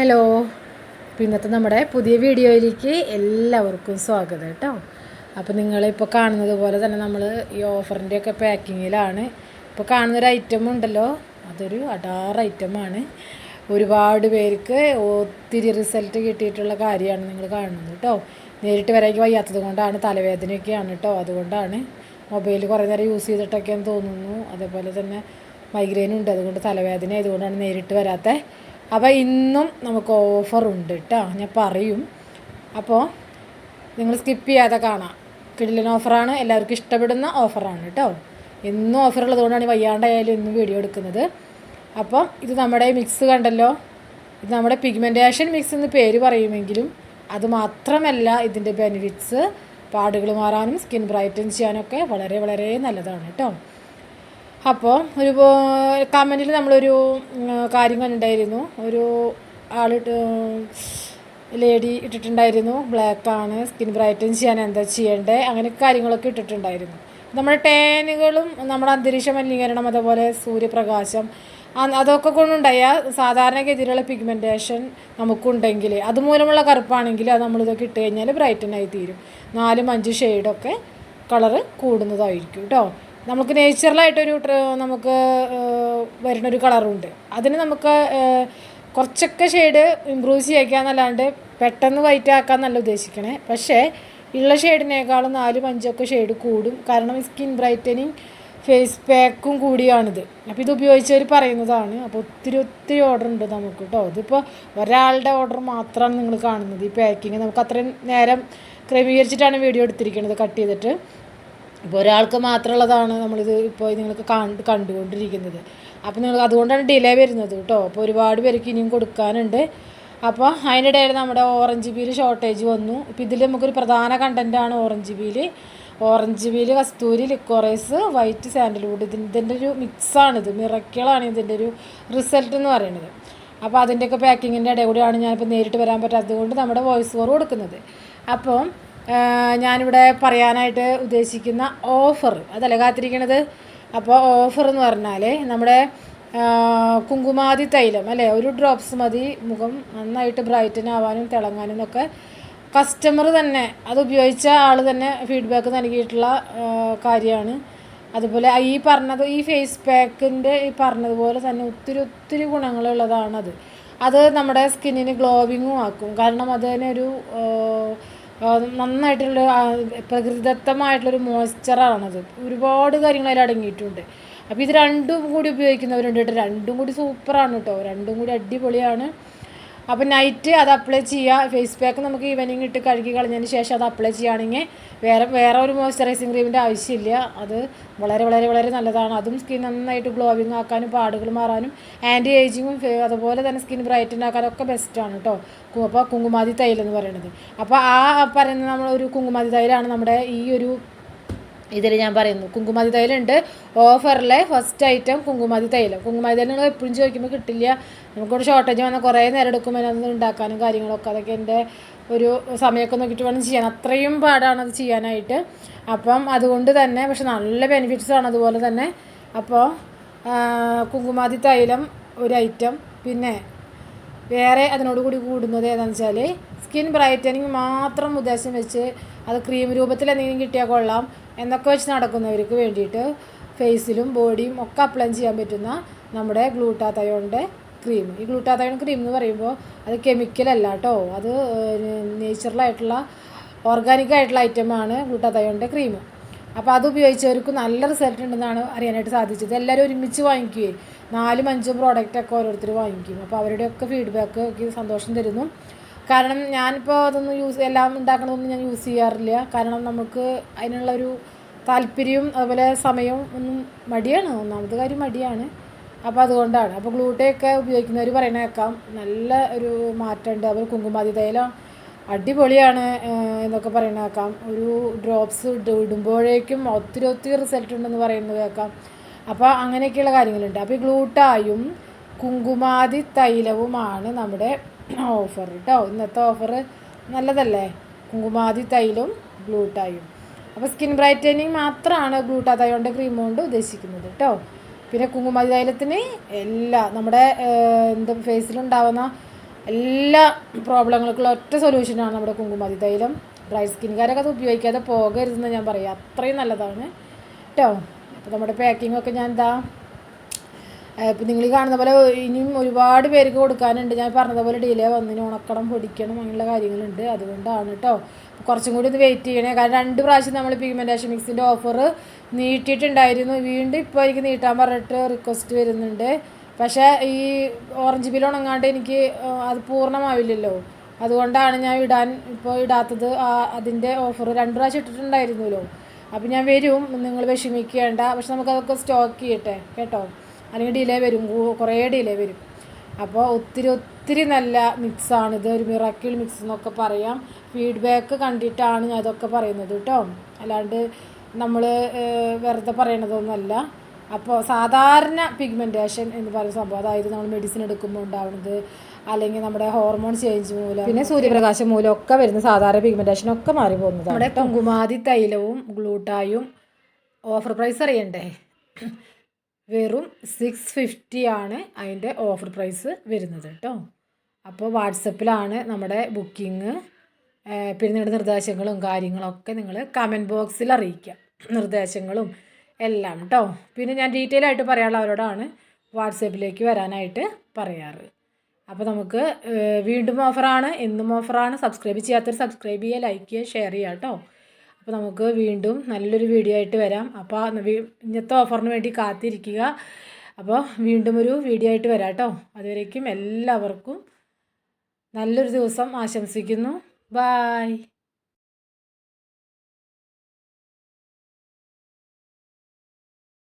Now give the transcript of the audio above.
Hello. ഇന്നത്തെ നമ്മുടെ പുതിയ വീഡിയോയിലേക്ക് എല്ലാവർക്കും സ്വാഗതം കേട്ടോ. അപ്പോൾ നിങ്ങളിപ്പോൾ കാണുന്നത് പോലെ തന്നെ നമ്മൾ ഈ ഓഫറിന്റെയൊക്കെ പാക്കിങ്ങിലാണ്. ഇപ്പോൾ കാണുന്നൊരു ഐറ്റം ഉണ്ടല്ലോ. അതൊരു അടാർ ഐറ്റമാണ് ഒരുപാട് പേർക്ക് ഒത്തിരി റിസൾട്ട് കിട്ടിയിട്ടുള്ള കാര്യമാണ് നിങ്ങൾ കാണുന്നത് കേട്ടോ. നേരിട്ട് വരായ്ക്ക് വയ്യാത്തത് കൊണ്ടാണ് തലവേദനയൊക്കെയാണ് കേട്ടോ അതുകൊണ്ടാണ്. മൊബൈൽ കുറേ നേരം യൂസ് ചെയ്തിട്ടൊക്കെയെന്ന് തോന്നുന്നു. അതേപോലെ തന്നെ മൈഗ്രെയിൻ ഉണ്ട് അതുകൊണ്ട് തലവേദന ആയതുകൊണ്ടാണ് നേരിട്ട് വരാത്തത് അപ്പോൾ ഇന്നും നമുക്ക് ഓഫർ ഉണ്ട് കേട്ടോ ഞാൻ പറയും. അപ്പോൾ നിങ്ങൾ സ്കിപ്പ് ചെയ്യാതെ കാണാം. കിടിലൻ ഓഫറാണ് എല്ലാവർക്കും ഇഷ്ടപ്പെടുന്ന ഓഫറാണ് കേട്ടോ എന്നും ഉള്ളതുകൊണ്ടാണ് ഈ വയ്യാണ്ടായാലും ഇന്നും വീഡിയോ എടുക്കുന്നത്. അപ്പം ഇത് നമ്മുടെ മിക്സ് കണ്ടല്ലോ. ഇത് നമ്മുടെ പിഗ്മെന്റേഷൻ മിക്സ് എന്ന് പേര് പറയുമെങ്കിലും അത് മാത്രമല്ല ഇതിന്റെ ബെനിഫിറ്റ്സ് പാടുകൾ മാറാനും സ്കിൻ ബ്രൈറ്റൻ ചെയ്യാനൊക്കെ വളരെ വളരെ നല്ലതാണ് കേട്ടോ അപ്പോൾ ഒരു കമന്റിൽ നമ്മളൊരു കാര്യം കണ്ടിട്ടുണ്ടായിരുന്നു. ഒരു ആൾ ലേഡി ഇട്ടിട്ടുണ്ടായിരുന്നു. ബ്ലാക്കാണ് സ്കിൻ ബ്രൈറ്റൻ ചെയ്യാൻ എന്താ ചെയ്യേണ്ടത് അങ്ങനെ കാര്യങ്ങളൊക്കെ ഇട്ടിട്ടുണ്ടായിരുന്നു. നമ്മുടെ ടേനുകളും നമ്മുടെ അന്തരീക്ഷ മലിനീകരണം അതുപോലെ സൂര്യപ്രകാശം അതൊക്കെ കൊണ്ടുണ്ടായ സാധാരണഗതിയിലുള്ള പിഗ്മെന്റേഷൻ നമുക്കുണ്ടെങ്കിൽ അതുമൂലമുള്ള കറുപ്പാണെങ്കിൽ അത് നമ്മളിതൊക്കെ ഇട്ട് കഴിഞ്ഞാൽ ബ്രൈറ്റൻ ആയി തീരും. നാലും അഞ്ച് ഷെയ്ഡൊക്കെ കളറ് കൂടുന്നതായിരിക്കും കേട്ടോ നമുക്ക് നേച്ചുറലായിട്ടൊരു ട്ര- നമുക്ക് വരുന്നൊരു കളറുണ്ട് അതിന് നമുക്ക് കുറച്ചൊക്കെ ഷെയ്ഡ് ഇമ്പ്രൂവ് ചെയ്യിക്കാന്നല്ലാണ്ട് പെട്ടെന്ന് വൈറ്റ് ആക്കാന്നല്ല ഉദ്ദേശിക്കണേ. പക്ഷേ ഉള്ള ഷെയ്ഡിനേക്കാളും നാലും അഞ്ചൊക്കെ ഷെയ്ഡ് കൂടും. കാരണം സ്കിൻ ബ്രൈറ്റനിങ് ഫേസ് പാക്കും കൂടിയാണിത്. അപ്പോൾ ഇത് ഉപയോഗിച്ചവർ പറയുന്നതാണ്. അപ്പോൾ ഒത്തിരി ഒത്തിരി ഓർഡർ ഉണ്ട് നമുക്ക് കേട്ടോ ഇതിപ്പോൾ ഒരാളുടെ ഓർഡർ മാത്രമാണ് നിങ്ങൾ കാണുന്നത്. ഈ പാക്കിങ് നമുക്ക് അത്രയും നേരം ക്രമീകരിച്ചിട്ടാണ് വീഡിയോ എടുത്തിരിക്കുന്നത് കട്ട് ചെയ്തിട്ട്. ഇപ്പോൾ ഒരാൾക്ക് മാത്രമുള്ളതാണ് നമ്മളിത് ഇപ്പോൾ നിങ്ങൾക്ക് കണ്ട് കണ്ടുകൊണ്ടിരിക്കുന്നത്. അപ്പോൾ നിങ്ങൾ അതുകൊണ്ടാണ് ഡിലേ വരുന്നത് കേട്ടോ അപ്പോൾ ഒരുപാട് പേർക്ക് ഇനിയും കൊടുക്കാനുണ്ട്. അപ്പോൾ അതിനിടയിൽ നമ്മുടെ ഓറഞ്ച് ബീൽ ഷോർട്ടേജ് വന്നു. ഇപ്പോൾ ഇതിൽ നമുക്കൊരു പ്രധാന കണ്ടന്റാണ് ഓറഞ്ച് ബീൽ ഓറഞ്ച് ബീൽ കസ്തൂരി ലിക്കോറൈസ് വൈറ്റ് സാൻഡൽവുഡ് ഇതിന്റെ ഇതിന്റെ ഒരു മിക്സാണിത് മിറക്കിളാണ് ഇതിന്റെ ഒരു റിസൾട്ട് എന്ന് പറയുന്നത്. അപ്പോൾ അതിന്റെയൊക്കെ പാക്കിങ്ങിന്റെ ഇടയിൽ കൂടിയാണ് ഞാനിപ്പോൾ നേരിട്ട് വരാൻ പറ്റാത്തത് കൊണ്ട് നമ്മുടെ വോയിസ് ഓവർ കൊടുക്കുന്നത്. അപ്പോൾ ആഹ് ഞാനിവിടെ പറയാനായിട്ട് ഉദ്ദേശിക്കുന്ന ഓഫർ. അതല്ല കാത്തിരിക്കണത്? അപ്പോൾ ഓഫർ എന്ന് പറഞ്ഞാൽ നമ്മുടെ കുങ്കുമാതി തൈലം അല്ലേ? ഒരു ഡ്രോപ്സ് മതി. മുഖം നന്നായിട്ട് ബ്രൈറ്റൻ ആവാനും തിളങ്ങാനും ഒക്കെ കസ്റ്റമർ തന്നെ അത് ഉപയോഗിച്ച ആൾ തന്നെ ഫീഡ്ബാക്ക് നൽകിയിട്ടുള്ള കാര്യമാണ്. അതുപോലെ ഈ പറഞ്ഞത് ഈ ഫേസ് പാക്കിന്റെ ഈ പറഞ്ഞതുപോലെ തന്നെ ഒത്തിരി ഒത്തിരി ഗുണങ്ങളുള്ളതാണത്. അത് നമ്മുടെ സ്കിന്നിന് ഗ്ലോവിങ്ങും ആക്കും. കാരണം അതിനൊരു നന്നായിട്ടുള്ള പ്രകൃതിദത്തമായിട്ടുള്ളൊരു മോയ്സ്ചറാണത്. ഒരുപാട് കാര്യങ്ങൾ അതിൽ അടങ്ങിയിട്ടുണ്ട്. അപ്പോൾ ഇത് രണ്ടും കൂടി ഉപയോഗിക്കുന്നവരുണ്ട് കേട്ടോ. രണ്ടും കൂടി സൂപ്പറാണ് കേട്ടോ. രണ്ടും കൂടി അടിപൊളിയാണ്. അപ്പോൾ നൈറ്റ് അത് അപ്ലൈ ചെയ്യുക ഫേസ് പാക്ക് നമുക്ക് ഈവനിങ് ഇട്ട് കഴുകി കളഞ്ഞതിന് ശേഷം അത് അപ്ലൈ ചെയ്യുകയാണെങ്കിൽ വേറെ വേറെ ഒരു മോയ്സ്ചറൈസിങ് ക്രീമിന്റെ ആവശ്യമില്ല. അത് വളരെ വളരെ വളരെ നല്ലതാണ്. അതും സ്കിൻ നന്നായിട്ട് ഗ്ലോവിങ് ആക്കാനും പാടുകൾ മാറാനും ആന്റി ഏജിങ്ങും അതുപോലെ തന്നെ സ്കിൻ ബ്രൈറ്റൻ ആക്കാനൊക്കെ ബെസ്റ്റാണ് കേട്ടോ അപ്പോൾ കുങ്കുമാതി തൈലെന്ന് എന്ന് പറയുന്നത്. അപ്പോൾ ആ പറയുന്നത് നമ്മൾ ഒരു കുങ്കുമാതി തൈലാണ് നമ്മുടെ ഈ ഒരു ഇതിൽ ഞാൻ പറയുന്നു. കുങ്കുമാതി തൈലുണ്ട്. ഓഫറിലെ ഫസ്റ്റ് ഐറ്റം കുങ്കുമാതി തൈലം. കുങ്കുമാതി തൈലം നിങ്ങൾ എപ്പോഴും ചോദിക്കുമ്പോൾ കിട്ടില്ല. നമുക്കൊരു ഷോർട്ടേജ് വന്നാൽ കുറേ നേരം എടുക്കും അതിനൊന്നും ഉണ്ടാക്കാനും കാര്യങ്ങളൊക്കെ. അതൊക്കെ എന്റെ ഒരു സമയമൊക്കെ നോക്കിയിട്ട് വേണം ചെയ്യാൻ അത്രയും പാടാണ് അത് ചെയ്യാനായിട്ട്. അപ്പം അതുകൊണ്ട് തന്നെ പക്ഷെ നല്ല ബെനിഫിറ്റ്സ് ആണ് അതുപോലെ തന്നെ. അപ്പോൾ കുങ്കുമാതി തൈലം ഒരു ഐറ്റം പിന്നെ വേറെ അതിനോട് കൂടി കൂടുന്നത് ഏതാണെന്ന് വെച്ചാൽ സ്കിൻ ബ്രൈറ്റനിങ് മാത്രം ഉദ്ദേശം വെച്ച് അത് ക്രീം രൂപത്തിൽ എന്തെങ്കിലും കിട്ടിയാൽ കൊള്ളാം. എന്നൊക്കെ വെച്ച് നടക്കുന്നവർക്ക് വേണ്ടിയിട്ട് ഫേസിലും ബോഡിയും ഒക്കെ അപ്ലൈ ചെയ്യാൻ പറ്റുന്ന നമ്മുടെ ഗ്ലൂട്ടാതയോണിന്റെ ക്രീം. ഈ ഗ്ലൂട്ടാതയോൺ ക്രീം എന്ന് പറയുമ്പോൾ അത് കെമിക്കലല്ല കേട്ടോ. അത് നേച്ചുറലായിട്ടുള്ള ഓർഗാനിക് ആയിട്ടുള്ള ഐറ്റമാണ് ഗ്ലൂട്ടാതയോണിന്റെ ക്രീം. അപ്പോൾ അത് ഉപയോഗിച്ചവർക്ക് നല്ല റിസൾട്ട് ഉണ്ടെന്നാണ് അറിയാനായിട്ട് സാധിച്ചത്. എല്ലാവരും ഒരുമിച്ച് വാങ്ങിക്കുകയും. നാലും അഞ്ചും പ്രോഡക്റ്റൊക്കെ ഓരോരുത്തർ വാങ്ങിക്കും. അപ്പോൾ അവരുടെയൊക്കെ ഫീഡ്ബാക്ക് ഒക്കെ സന്തോഷം തരുന്നു. കാരണം ഞാനിപ്പോൾ അതൊന്നും യൂസ് എല്ലാം ഉണ്ടാക്കണതൊന്നും ഞാൻ യൂസ് ചെയ്യാറില്ല. കാരണം നമുക്ക് അതിനുള്ള ഒരു താല്പര്യവും അതുപോലെ സമയവും ഒന്നും മടിയാണ്. ഒന്നാമത്തെ കാര്യം മടിയാണ്. അപ്പോൾ അതുകൊണ്ടാണ്. അപ്പോൾ ഗ്ലൂട്ടയൊക്കെ ഉപയോഗിക്കുന്നവർ പറയണേക്കാം നല്ല ഒരു മാറ്റമുണ്ട് അതുപോലെ കുങ്കുമാതി തൈലം അടിപൊളിയാണ് എന്നൊക്കെ പറയണേക്കാം ഒരു ഡ്രോപ്സ് ഇടുമ്പോഴേക്കും ഒത്തിരി ഒത്തിരി റിസൾട്ട് ഉണ്ടെന്ന് പറയുന്നത് കേൾക്കാം അപ്പോൾ അങ്ങനെയൊക്കെയുള്ള കാര്യങ്ങളുണ്ട്. അപ്പോൾ ഈ ഗ്ലൂട്ടായും കുങ്കുമാതി തൈലവുമാണ് നമ്മുടെ ഓഫർ കേട്ടോ ഇന്നത്തെ ഓഫർ നല്ലതല്ലേ? കുങ്കുമാതി തൈലും ഗ്ലൂട്ടായും അപ്പോൾ സ്കിൻ ബ്രൈറ്റനിങ് മാത്രമാണ് ഗ്ലൂട്ടാ തൈ കൊണ്ട് ക്രീം കൊണ്ട് ഉദ്ദേശിക്കുന്നത് കേട്ടോ പിന്നെ കുങ്കുമാതി തൈലത്തിന് എല്ലാ നമ്മുടെ എന്ത് ഫേസിലുണ്ടാവുന്ന എല്ലാ പ്രോബ്ലങ്ങൾക്കുള്ള ഒറ്റ സൊല്യൂഷനാണ് നമ്മുടെ കുങ്കുമാതി തൈലം. ഡ്രൈ സ്കിൻകാരൊക്കെ അത് ഉപയോഗിക്കാതെ പോകരുതെന്ന് ഞാൻ പറയാം. അത്രയും നല്ലതാണ് കേട്ടോ അപ്പോൾ നമ്മുടെ പാക്കിംഗ് ഒക്കെ ഞാൻ എന്താ ഇപ്പം നിങ്ങൾ കാണുന്ന പോലെ ഇനിയും ഒരുപാട് പേർക്ക് കൊടുക്കാനുണ്ട്. ഞാൻ പറഞ്ഞതുപോലെ ഡിലേ വന്നിന് ഉണക്കണം പൊടിക്കണം അങ്ങനെയുള്ള കാര്യങ്ങളുണ്ട്. അതുകൊണ്ടാണ് കേട്ടോ കുറച്ചും കൂടി ഒന്ന് വെയിറ്റ് ചെയ്യണേ. കാരണം രണ്ട് പ്രാവശ്യം നമ്മൾ പിഗ്മെന്റേഷൻ മിക്സിന്റെ ഓഫർ നീട്ടിയിട്ടുണ്ടായിരുന്നു. വീണ്ടും ഇപ്പോൾ എനിക്ക് നീട്ടാൻ പറഞ്ഞിട്ട് റിക്വസ്റ്റ് വരുന്നുണ്ട്. പക്ഷേ ഈ ഓറഞ്ച് ബിൽ ഉണങ്ങാണ്ട് എനിക്ക് അത് പൂർണമാവില്ലല്ലോ. അതുകൊണ്ടാണ് ഞാൻ ഇടാൻ ഇപ്പോൾ ഇടാത്തത്. അതിന്റെ ഓഫർ രണ്ട് പ്രാവശ്യം ഇട്ടിട്ടുണ്ടായിരുന്നല്ലോ. അപ്പോൾ ഞാൻ വരും. നിങ്ങൾ വിഷമിക്കേണ്ട. പക്ഷെ നമുക്കതൊക്കെ സ്റ്റോക്ക് ചെയ്യട്ടെ. കേട്ടോ? അല്ലെങ്കിൽ ഡിലേ വരും. കുറേ ഡിലേ വരും. അപ്പോൾ ഒത്തിരി ഒത്തിരി നല്ല മിക്സാണ് ഇത്. ഒരു മിറാക്കിൾ മിക്സ് എന്നൊക്കെ പറയാം. ഫീഡ്ബാക്ക് കണ്ടിട്ടാണ് ഞാൻ ഇതൊക്കെ പറയുന്നത് കേട്ടോ. അല്ലാണ്ട് നമ്മൾ വെറുതെ പറയണതൊന്നുമല്ല അപ്പോൾ സാധാരണ പിഗ്മെന്റേഷൻ എന്ന് പറയുന്ന സംഭവം അതായത് നമ്മൾ മെഡിസിൻ എടുക്കുമ്പോൾ ഉണ്ടാവുന്നത് അല്ലെങ്കിൽ നമ്മുടെ ഹോർമോൺ ചേഞ്ച് മൂലം പിന്നെ സൂര്യപ്രകാശം മൂലം ഒക്കെ വരുന്ന സാധാരണ പിഗ്മെന്റേഷൻ ഒക്കെ മാറി പോകുന്നത് നമ്മുടെ കുങ്കുമാതി തൈലവും ഗ്ലൂട്ടായും ഓഫർ പ്രൈസ് അറിയണ്ടേ? വെറും സിക്സ് ഫിഫ്റ്റി ആണ് അതിന്റെ ഓഫർ പ്രൈസ് വരുന്നത് കേട്ടോ. അപ്പോൾ വാട്സപ്പിലാണ് നമ്മുടെ ബുക്കിംഗ് പിന്നെ നിങ്ങളുടെ നിർദ്ദേശങ്ങളും കാര്യങ്ങളൊക്കെ നിങ്ങൾ കമന്റ് ബോക്സിൽ അറിയിക്കുക. നിർദ്ദേശങ്ങളും എല്ലാം കേട്ടോ. പിന്നെ ഞാൻ ഡീറ്റെയിൽ ആയിട്ട് പറയാനുള്ള അവരോടാണ് വാട്സപ്പിലേക്ക് വരാനായിട്ട് പറയാറ്. അപ്പോൾ നമുക്ക് വീണ്ടും ഓഫറാണ് എന്നും ഓഫറാണ് സബ്സ്ക്രൈബ് ചെയ്യാത്തവർ സബ്സ്ക്രൈബ് ചെയ്യുക ലൈക്ക് ചെയ്യുക ഷെയർ ചെയ്യുക കേട്ടോ. അപ്പോൾ നമുക്ക് വീണ്ടും നല്ലൊരു വീഡിയോ ആയിട്ട് വരാം. അപ്പോൾ ഇന്നത്തെ ഓഫറിന് വേണ്ടി കാത്തിരിക്കുക. അപ്പോൾ വീണ്ടും ഒരു വീഡിയോ ആയിട്ട് വരാം കേട്ടോ അതുവരേക്കും എല്ലാവർക്കും നല്ലൊരു ദിവസം ആശംസിക്കുന്നു. ബായ്